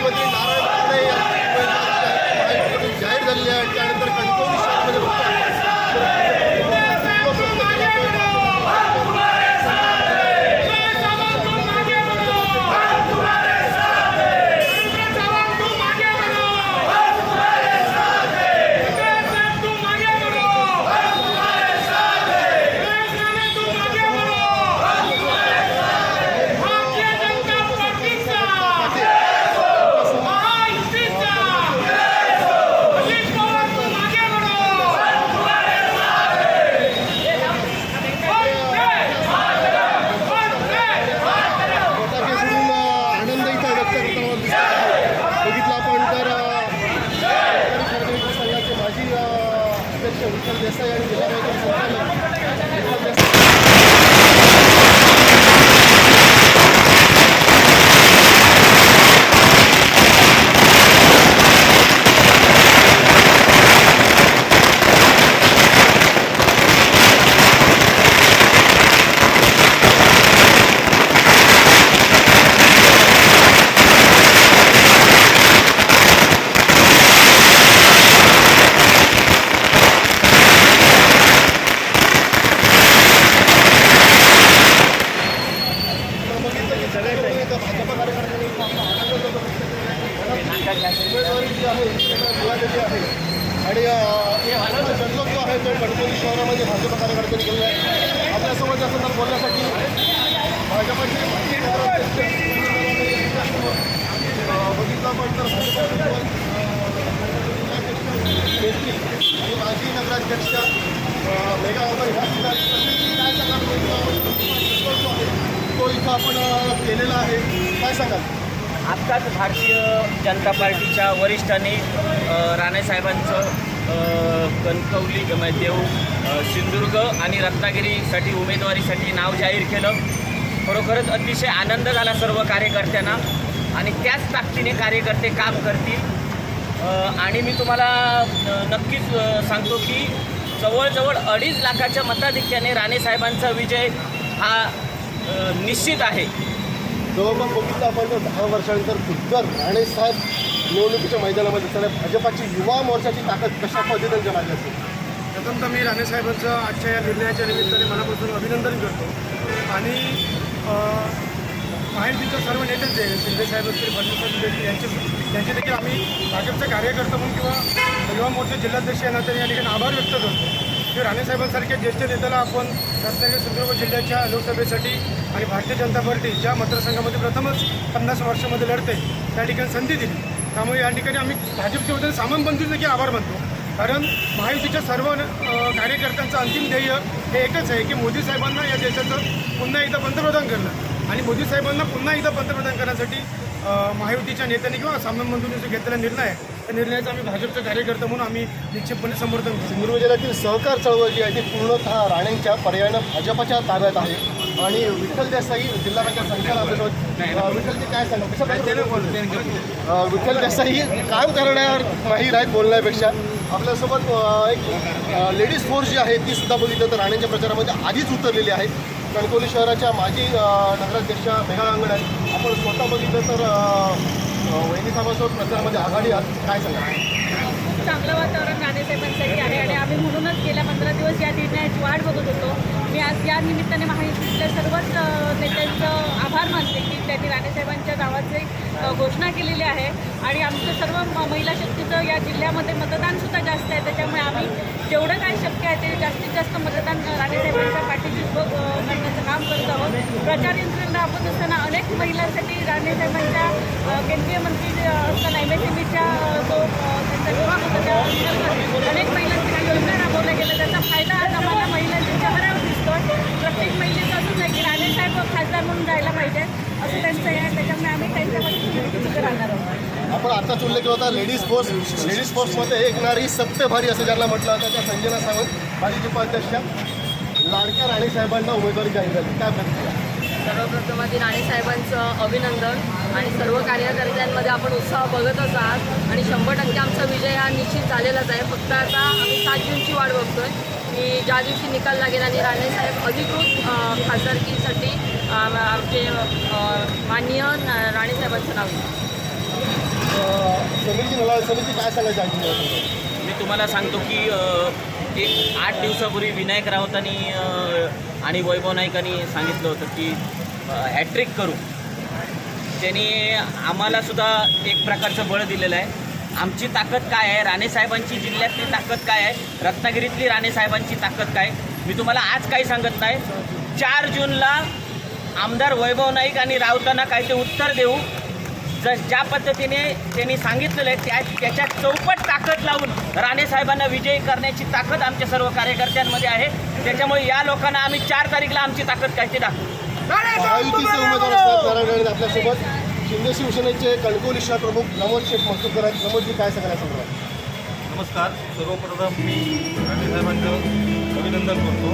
पालकमंत्री नारायण राणे यांची उमेदवारी जाहीर झालेली आहे. त्यानंतर कणकवली शहरामध्ये बघतो फटाके सोडून आनंद इथं व्यक्त करताना दिसत आहे बघितलं आपण तर सरकारी सार्वजनिक संघाचे माजी अ, अध्यक्ष विठ्ठल देसाई आणि जिल्हा बँकेचे संचालक विठ्ठल देसाई आपण बघितलं की सगळ्याकडे एका भाजपा कार्यकर्त्यांनी उमेदवारी जी आहे ती त्यांना मिळालेली आहे आणि अ, हा जनलोक जो आहे तो कणकवली शहरामध्ये भाजपा कार्यकर्त्यांनी केलेला आहे. आपल्यासोबत या संदर्भात बोलण्यासाठी भाजपाचे माजी शहराध्यक्ष अ, बघितलं आपण तर भाजपा केसरी आणि माजी नगराध्यक्ष अ, मेघा अवघड ह्या सुद्धा काय सांगाल जो आहे तो इथं आपण केलेलं आहे. काय सांगाल? आत्ताच भारतीय जनता पार्टीच्या वरिष्ठांनी राणेसाहेबांचं कणकवली देऊ सिंधुदुर्ग आणि रत्नागिरीसाठी उमेदवारीसाठी नाव जाहीर केलं. खरोखरच अतिशय आनंद झाला सर्व कार्यकर्त्यांना आणि त्याच ताकदीने कार्यकर्ते काम करतील. आणि मी तुम्हाला नक्कीच सांगतो की जवळजवळ अडीच लाखाच्या मताधिक्याने राणेसाहेबांचा विजय हा निश्चित आहे. जवळपास बघितलं आपण तर दहा वर्षानंतर खुद्दर राणेसाहेब निवडणुकीच्या मैदानामध्ये तर भाजपाची युवा मोर्चाची ताकद कशा पद्धतीने जमाली असेल? प्रथमतः मी राणेसाहेबांचं आजच्या या निर्णयाच्या निमित्ताने मनापासून अभिनंदन करतो. आणि महायुतीच्या सर्व नेतेच जे शिंदेसाहेब असतील फडणवीस देखील यांचे यांचे देखील आम्ही भाजपचे कार्यकर्ता म्हणून किंवा युवा मोर्चा जिल्हाध्यक्ष या नात्याने या ठिकाणी आभार व्यक्त करतो. की राणेसाहेबांसारख्या ज्येष्ठ नेत्याला आपण रत्नागिरी सिंधुदुर्ग जिल्ह्याच्या लोकसभेसाठी आणि भारतीय जनता पार्टी ज्या मतदारसंघामध्ये प्रथमच पन्नास वर्षामध्ये लढते त्या ठिकाणी संधी दिली. त्यामुळे या ठिकाणी आम्ही भाजपचे वतीने सामान देखील आभार मानतो. कारण महायुतीच्या सर्व कार्यकर्त्यांचं अंतिम ध्येय हे एकच आहे की मोदी साहेबांना या देशाचं पुन्हा एकदा पंतप्रधान करणं. आणि मोदी साहेबांना पुन्हा एकदा पंतप्रधान करण्यासाठी महायुतीच्या नेत्यांनी किंवा सामानबंधूंनी जो घेतलेला निर्णय आहे त्या निर्णयाचा आम्ही भाजपचा कार्यकर्ता म्हणून आम्ही निश्चितपणे समर्थन करतो. सिंधुदुर्ग जिल्ह्यातील सहकार चळवळ जी आहे ती पूर्णतः राणेंच्या पर्यायानं भाजपाच्या ताब्यात आहे. आणि विठ्ठल देसाई जिल्हा बँकेत संचालक विठ्ठलजी काय सांगा विठ्ठल देसाई काम करण्यावर माहीर आहेत बोलण्यापेक्षा. आपल्यासोबत एक लेडीज फोर्स जी आहे ती सुद्धा बघितलं तर राणेंच्या प्रचारामध्ये आधीच उतरलेली आहे. कणकवली शहराच्या माजी नगराध्यक्षा मेघा अंगण आहेत. आपण स्वतः बघितलं तर वहिनी साहेबांसोबत प्रचारामध्ये आघाडी आहात. काय सांगा चांगलं वातावरण राणेसाहेबांसाठी आहे आणि आम्ही म्हणूनच गेल्या पंधरा दिवस या निर्णयाची वाट बघत होतो. या निमित्ताने महायुतीतल्या सर्वच नेत्यांचं आभार मानते की त्यांनी राणेसाहेबांच्या नावाची घोषणा केलेली आहे. आणि आमचं सर्व म- महिला शक्तीचं या जिल्ह्यामध्ये मतदानसुद्धा जास्त आहे. त्याच्यामुळे आम्ही जेवढं काय शक्य आहे ते जास्तीत जास्त मतदान राणेसाहेबांच्या पाठीशी करण्याचं काम करत आहोत. प्रचार यंत्रणा आपण असताना अनेक महिलांसाठी राणेसाहेबांच्या केंद्रीय मंत्री असताना एम एस एम ईच्या जो त्यांचा विभाग होता त्या अंतर्गत अनेक महिलांसाठी योजना राबवल्या गेल्या त्याचा फायदा आज आम्हाला महिलांच्या चेहऱ्यावर दिसतोय प्रत्येक महिलेचं असंच आहे की राणेसाहेब खासदार म्हणून जायला पाहिजे असं त्यांचं हे आहे त्याच्यामुळे आम्ही त्यांच्यामध्ये तिथे राहणार आहोत आपण आताच आता लेडीज फोर्स लेडीज फोर्समध्ये एक नारी सत्तेभारी असं ज्यांना म्हटलं होतं त्या संजना सावंत माजी उपाध्यक्षा लाडक्या राणेसाहेबांना उमेदवारी जाहीर झाली. काय प्रतिक्रिया? सर्वप्रथम आधी राणेसाहेबांचं अभिनंदन आणि सर्व कार्यकर्त्यांमध्ये आपण उत्साह बघतच आहात आणि शंभर टक्के आमचा विजय हा निश्चित झालेलाच आहे. फक्त आता आम्ही सात जूनची वाट बघतोय. की ज्या दिवशी निकाल लागेल आणि राणेसाहेब अधिकृत खासदारकीसाठी आमचे माननीय ना- राणेसाहेबांचं नाव समिती नला समिती काय सांगायची आणखी मी तुम्हाला सांगतो की अ, एक आठ दिवसापूर्वी विनायक राऊतांनी अ, आणि वैभव नाईकांनी सांगितलं होतं की हॅट्रिक करू. त्यांनी आम्हाला सुद्धा एक प्रकारचं बळ दिलेलं आहे. आमची ताकद काय आहे? राणेसाहेबांची जिल्ह्यातली ताकद काय आहे? रत्नागिरीतली राणेसाहेबांची ताकद काय? मी तुम्हाला आज काही सांगत नाही. चार जूनला आमदार वैभव नाईक आणि राऊतांना काय ते उत्तर देऊ. ज ज्या पद्धतीने त्यांनी सांगितलेलं आहे त्या त्याच्या चौपट ताकद लावून राणेसाहेबांना विजयी करण्याची ताकद आमच्या सर्व कार्यकर्त्यांमध्ये आहे. त्याच्यामुळे या लोकांना आम्ही चार तारीखला आमची ताकद काय ते दाखवू महायुतीचे उमेदवार असतात नारायण राणे आपल्यासोबत. शिंदे शिवसेनेचे कणकवली प्रमुख प्रमोद शेख मस्तुकर आहेत. प्रमोदजी काय सांगायला संदर्भात नमस्कार. सर्वप्रथम मी राणेसाहेबांचं अभिनंदन करतो.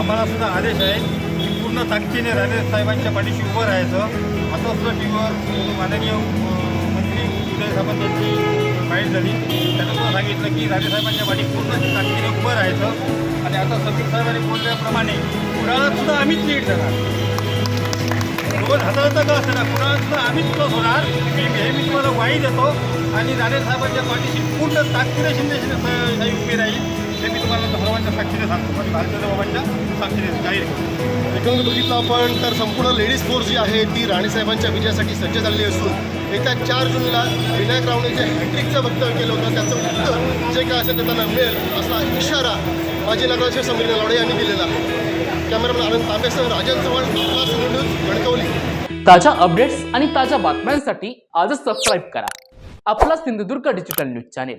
आम्हाला सुद्धा आदेश आहे की पूर्ण ताकदीने राणेसाहेबांच्या पाठीशी उभं राहायचं. असं टी व्हीवर माननीय मंत्री उदय सामंत यांची माहिती झाली. त्यांना सुद्धा सांगितलं की राणेसाहेबांच्या पाठी पूर्ण ताकदीने उभं राहायचं. आणि आता सतीश साहेबांनी बोलल्याप्रमाणे सुद्धा आम्हीच लीड जाणार. दोन हजाराचा का असणार कुणालासुद्धा आम्हीच कस होणार? मी नेहमी तुम्हाला वाई देतो. आणि राणेसाहेबांच्या पाठीशी पूर्ण ताकदीने शिंदे साहेब उभी राहील. ते मी तुम्हाला सर्वांच्या साक्षीने सांगतो. म्हणजे भारतीय बाबांच्या साक्षीने जाहीर एकंदर बघितलं आपण तर संपूर्ण लेडीज फोर्स जी आहे ती राणेसाहेबांच्या विजयासाठी सज्ज झालेली असून येत्या चार जूनला विनायक रावणे जे हॅट्रिकचं वक्तव्य केलं होतं. त्याचं उत्तर जे काय असेल ते त्यांना मिळेल असा इशारा माजी नगराध्यक्ष समीर लावडे यांनी दिलेला आहे. कॅमेरामॅन आनंद तांबेसह राजन चव्हाण न्यूज कणकवली ताज्या अपडेट्स आणि ताज्या बातम्यांसाठी आजच सबस्क्राईब करा. आपला Sindhudurg digital news channel